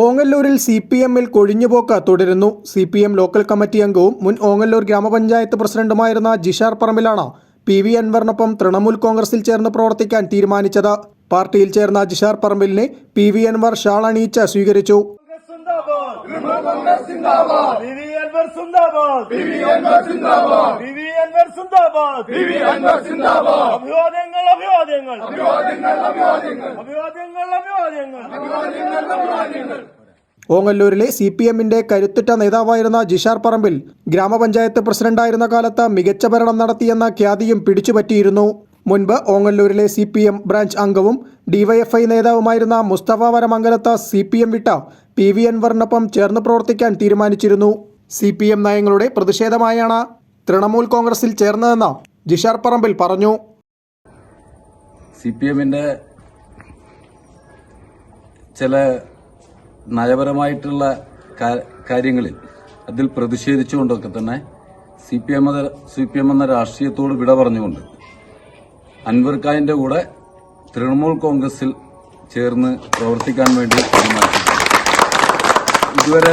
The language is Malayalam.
ഓങ്ങല്ലൂരിൽ സി പി എമ്മിൽ കൊഴിഞ്ഞുപോക്ക് തുടരുന്നു. C P M local committee അംഗവും മുൻ ഓങ്ങല്ലൂർ ഗ്രാമപഞ്ചായത്ത് പ്രസിഡന്റുമായിരുന്ന ജിഷാർ പറമ്പിലാണ് പി വി അൻവറിനൊപ്പം തൃണമൂൽ കോൺഗ്രസിൽ ചേർന്ന് പ്രവർത്തിക്കാൻ തീരുമാനിച്ചത്. പാർട്ടിയിൽ ചേർന്ന ജിഷാർ പറമ്പിലിനെ പി വി അൻവർ ഷാൾ അണിയിച്ച് സ്വീകരിച്ചു. അഭിവാദ്യങ്ങൾ അഭിവാദ്യങ്ങൾ. അഭിവാദ്യങ്ങൾ അഭിവാദ്യങ്ങൾ. അഭിവാദ്യങ്ങൾ അഭിവാദ്യങ്ങൾ. അഭിവാദ്യങ്ങൾ ഓങ്ങല്ലൂരിലെ സി പി എമ്മിന്റെ കരുത്തുറ്റ നേതാവായിരുന്ന ജിഷാർ പറമ്പിൽ ഗ്രാമപഞ്ചായത്ത് പ്രസിഡന്റായിരുന്ന കാലത്ത് മികച്ച ഭരണം നടത്തിയെന്ന ഖ്യാതിയും പിടിച്ചുപറ്റിയിരുന്നു. മുൻപ് ഓങ്ങല്ലൂരിലെ സി പി എം ബ്രാഞ്ച് അംഗവും DYFI നേതാവുമായിരുന്ന Mustafa Varamangalath C P M വിട്ട പി വി അൻവറിനൊപ്പം ചേർന്ന് പ്രവർത്തിക്കാൻ തീരുമാനിച്ചിരുന്നു. സി പി എം നയങ്ങളുടെ പ്രതിഷേധമായാണ് തൃണമൂൽ കോൺഗ്രസിൽ ചേർന്നതെന്ന് ജിഷാർ പറമ്പിൽ പറഞ്ഞു. സി പി എമ്മിന്റെ ചില നയപരമായിട്ടുള്ള കാര്യങ്ങളിൽ അതിൽ പ്രതിഷേധിച്ചുകൊണ്ടൊക്കെ തന്നെ C P M C P M എന്ന രാഷ്ട്രീയത്തോട് വിട പറഞ്ഞുകൊണ്ട് അൻവർ ഖാന്റെ കൂടെ തൃണമൂൽ കോൺഗ്രസിൽ ചേർന്ന് പ്രവർത്തിക്കാൻ വേണ്ടി തീരുമാനിച്ചു ഇതുവരെ